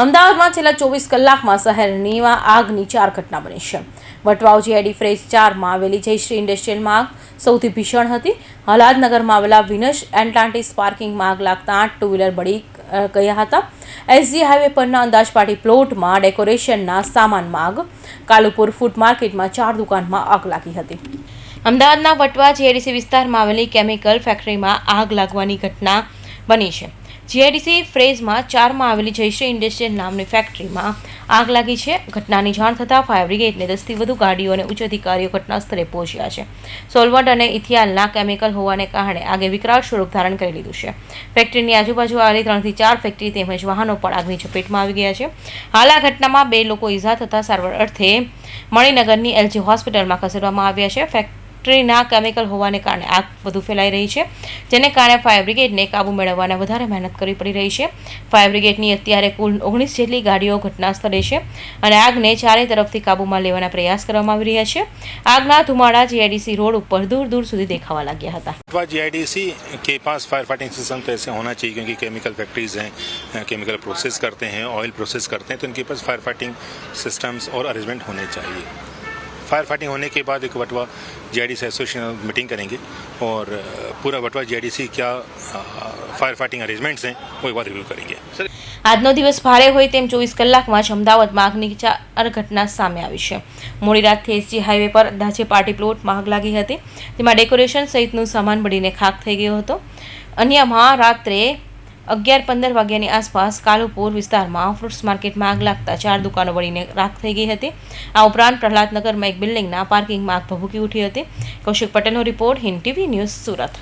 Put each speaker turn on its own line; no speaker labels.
અમદાવાદમાં છેલ્લા ચોવીસ કલાકમાં શહેરની આગની ચાર ઘટના બની છે. વટવાવ જીઆઈડી ફ્રેજ ચારમાં આવેલી જયશ્રી ઇન્ડસ્ટ્રીયલમાં આગ સૌથી ભીષણ હતી. હલાદનગરમાં આવેલા વિનસ એટલાન્ટિસ પાર્કિંગમાં આગ લાગતા આઠ ટુ વ્હીલર બળી ગયા હતા. એસજી હાઈવે પરના અંદાજપાટી પ્લોટમાં ડેકોરેશનના સામાનમાં આગ કાલુપુર ફૂડ માર્કેટમાં ચાર દુકાનમાં આગ લાગી હતી. અમદાવાદના વટવા જીઆઈડીસી વિસ્તારમાં આવેલી કેમિકલ ફેક્ટરીમાં આગ લાગવાની ઘટના બની છે. જીઆઈડીસી ફ્રેઝમાં ચારમાં આવેલી જયશ્રી ઇન્ડસ્ટ્રીયલ નામની ફેક્ટરીમાં આગ લાગી છે. ઘટનાની જાણ થતાં ફાયર બ્રિગેડને દસથી વધુ ગાડીઓ અને ઉચ્ચ અધિકારીઓ ઘટના સ્થળે પહોંચ્યા છે. સોલવન્ટ અને ઇથિયાલના કેમિકલ હોવાને કારણે આગે વિકરાળ સ્વરૂપ ધારણ કરી લીધું છે. ફેક્ટરીની આજુબાજુ આવેલી ત્રણથી ચાર ફેક્ટરી તેમજ વાહનો પણ આગની ચપેટમાં આવી ગયા છે. હાલ આ ઘટનામાં બે લોકો ઈજા થતાં સારવાર અર્થે મણિનગરની એલજી હોસ્પિટલમાં ખસેડવામાં આવ્યા છે. ફેક્ટરીના કેમિકલ હોવાને કારણે આગ વધુ ફેલાઈ રહી છે જેને કારણે ફાયર બ્રિગેડને કાબુ મેળવવાને વધારે મહેનત કરવી પડી રહી છે ફાયર બ્રિગેડની અત્યારે કુલ ઓગણીસ જેટલી ગાડીઓ ઘટના સ્થળે છે અને આગને ચારે તરફથી કાબૂમાં લેવાના પ્રયાસ કરવામાં આવી રહ્યા છે આગના ધુમાડા જીઆઈડીસી રોડ ઉપર દૂર દૂર સુધી દેખાવા લાગ્યા હતા
अथवा जीआईडीसी के पास फायर फाइटिंग सिस्टम तो ऐसे होना चाहिए क्योंकि केमिकल फैक्ट्रीज हैं केमिकल प्रोसेस करते हैं ऑयल प्रोसेस करते हैं तो इनके पास फायर फाइटिंग सिस्टम्स और अरेंजमेंट होने चाहिए फायर फाइटिंग होने के बाद एक वटवा जीआईडीसी एसोसिएशन मीटिंग करेंगे और अ, पूरा वटवा जीआईडीसी क्या फायर फाइटिंग अरेंजमेंट्स हैं वो एक बार रिव्यू करेंगे
આજનો દિવસ ભારે હોય તેમ ચોવીસ કલાકમાં જ અમદાવાદમાં આગની ચાર ઘટના સામે આવી છે મોડી રાતથી એસજી હાઈવે પર દાજે પાર્ટી પ્લોટમાં આગ લાગી હતી તેમાં ડેકોરેશન સહિતનું સામાન બળીને ખાક થઈ ગયો હતો અન્યમાં રાત્રે અગિયાર પંદર વાગ્યાની આસપાસ કાલુપુર વિસ્તારમાં ફ્રૂટ્સ માર્કેટમાં આગ લાગતા ચાર દુકાનો બળીને રાખ થઈ ગઈ હતી. આ ઉપરાંત પ્રહલાદનગરમાં એક બિલ્ડિંગના પાર્કિંગમાં આગ ભભૂકી ઉઠી હતી. કૌશિક પટેલનો report Hind TV news Surat.